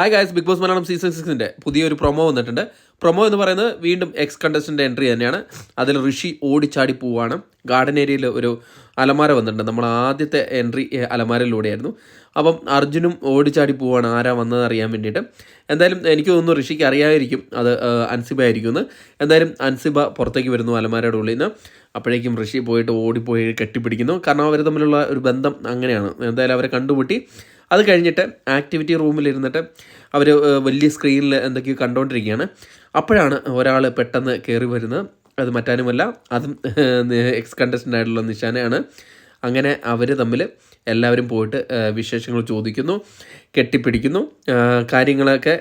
Hi guys big boss Malayalam season സിക്സിന്റെ പുതിയൊരു promo വന്നിട്ടുണ്ട്. Promo എന്ന് പറയുന്നത് വീണ്ടും എക്സ് കണ്ടസ്റ്റന്റെ എൻട്രി തന്നെയാണ്. അതിൽ ഋഷി ഓടിച്ചാടി പോവാണ്. ഗാർഡൻ ഏരിയയിൽ ഒരു അലമാര വന്നിട്ടുണ്ട്. നമ്മൾ ആദ്യത്തെ എൻട്രി അലമാരയിലൂടെയായിരുന്നു. അപ്പം അർജുനും ഓടിച്ചാടി പോവാണ്. ആരാ വന്നത് അറിയാൻ വേണ്ടിയിട്ട്. എന്തായാലും എനിക്ക് തോന്നുന്നു ഋഷിക്ക് അറിയാമായിരിക്കും അത് അൻസിബ ആയിരിക്കും എന്ന് എന്തായാലും അൻസിബ പുറത്തേക്ക് വരുന്നു അലമാരയുടെ ഉള്ളിൽ നിന്ന് അപ്പോഴേക്കും ഋഷി പോയിട്ട് ഓടിപ്പോയി കെട്ടിപ്പിടിക്കുന്നു. കാരണം അവർ തമ്മിലുള്ള ഒരു ബന്ധം അങ്ങനെയാണ്. എന്തായാലും അവരെ കണ്ടുമുട്ടി. അത് കഴിഞ്ഞിട്ട് ആക്ടിവിറ്റി റൂമിലിരുന്നിട്ട് അവർ വലിയ സ്ക്രീനിൽ എന്തൊക്കെയോ കണ്ടുകൊണ്ടിരിക്കുകയാണ് അപ്പോഴാണ് ഒരാൾ പെട്ടെന്ന് കയറി വരുന്നത്. അത് മറ്റാനുമല്ല അതും എക്സ് കണ്ടസ്റ്റന്റ് ആയിട്ടുള്ള നിശാനയാണ്. അങ്ങനെ അവർ തമ്മിൽ എല്ലാവരും പോയിട്ട് വിശേഷങ്ങൾ ചോദിക്കുന്നു കെട്ടിപ്പിടിക്കുന്നു കാര്യങ്ങളൊക്കെ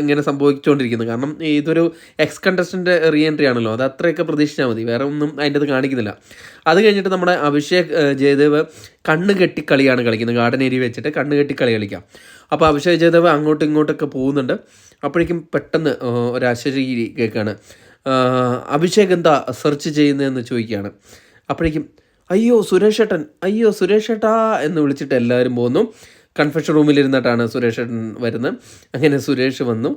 ഇങ്ങനെ സംഭവിച്ചുകൊണ്ടിരിക്കുന്നു കാരണം ഇതൊരു എക്സ് കണ്ടസ്റ്റന്റ് റീ എൻട്രി ആണല്ലോ. അത് അത്രയൊക്കെ പ്രതീക്ഷിച്ചാൽ മതി. വേറെ ഒന്നും അതിന്റെ അത് കാണിക്കുന്നില്ല. അത് കഴിഞ്ഞിട്ട് നമ്മുടെ അഭിഷേക് ജയദേവ് കണ്ണ് കെട്ടിക്കളിയാണ് കളിക്കുന്നത്. ഗാർഡൻ ഏരിയ വെച്ചിട്ട് കണ്ണ് കെട്ടിക്കളി കളിക്കാം. അപ്പോൾ അഭിഷേക് ജയദേവ് അങ്ങോട്ടും ഇങ്ങോട്ടൊക്കെ പോകുന്നുണ്ട്. അപ്പോഴേക്കും പെട്ടെന്ന് ഒരാശ്ചര്യ കേൾക്കുകയാണ് അഭിഷേക് എന്താ സെർച്ച് ചെയ്യുന്നതെന്ന് ചോദിക്കുകയാണ്. അപ്പോഴേക്കും അയ്യോ സുരേഷ് ഏട്ടൻ. അയ്യോ സുരേഷ് ഏട്ടാ എന്ന് വിളിച്ചിട്ട് എല്ലാവരും പോകുന്നു കൺഫെഷൻ റൂമിലിരുന്നിട്ടാണ് സുരേഷ് ഏട്ടൻ വരുന്നത്. അങ്ങനെ സുരേഷ് വന്നു.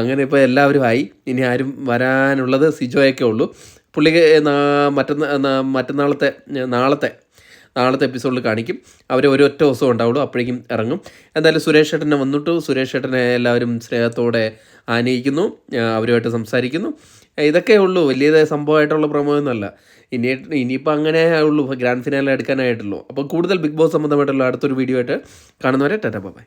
അങ്ങനെ ഇപ്പോൾ എല്ലാവരും ആയി. ഇനി ആരും വരാനുള്ളത് സിജോയൊക്കെ ഉള്ളൂ. പുള്ളിക്ക് മറ്റന്നാ മറ്റന്നാളത്തെ നാളത്തെ നാളത്തെ എപ്പിസോഡിൽ കാണിക്കും. അവർ ഒരൊറ്റ ദിവസം ഉണ്ടാവുള്ളൂ. അപ്പോഴേക്കും ഇറങ്ങും. എന്തായാലും സുരേഷ് ഏട്ടനെ വന്നിട്ട് സുരേഷ് ഏട്ടനെ എല്ലാവരും സ്നേഹത്തോടെ ആനയിക്കുന്നു. അവരുമായിട്ട് സംസാരിക്കുന്നു. ഇതൊക്കെ ഉള്ളൂ. വലിയ സംഭവമായിട്ടുള്ള പ്രൊമോ ഒന്നുമല്ല ഇനി ഇനിയിപ്പോൾ അങ്ങനെ ഉള്ളൂ. ഗ്രാൻഡ് ഫിനാലെ എടുക്കാനായിട്ടുള്ളൂ. അപ്പോൾ കൂടുതൽ ബിഗ് ബോസ് സംബന്ധമായിട്ടുള്ള അടുത്തൊരു വീഡിയോ ആയിട്ട് കാണുന്നവരെ ടാറ്റ ബൈ.